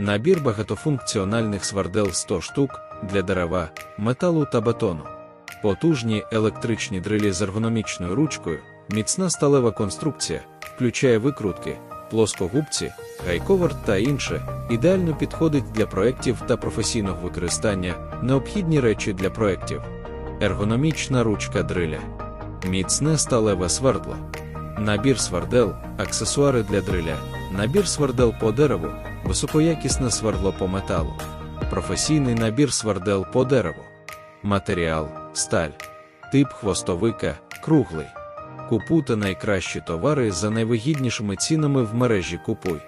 Набір багатофункціональних свардел 100 штук для дерева, металу та бетону. Потужні електричні дрилі з ергономічною ручкою, міцна сталева конструкція, включає викрутки, плоскогубці, гайковерт та інше, ідеально підходить для проєктів та професійного використання, необхідні речі для проєктів. Ергономічна ручка дриля, міцне сталеве свердло, набір свердел, аксесуари для дриля, набір свердел по дереву, високоякісне свердло по металу, професійний набір свердел по дереву, матеріал, сталь, тип хвостовика, круглий. Купуйте найкращі товари за найвигіднішими цінами в мережі Купуй.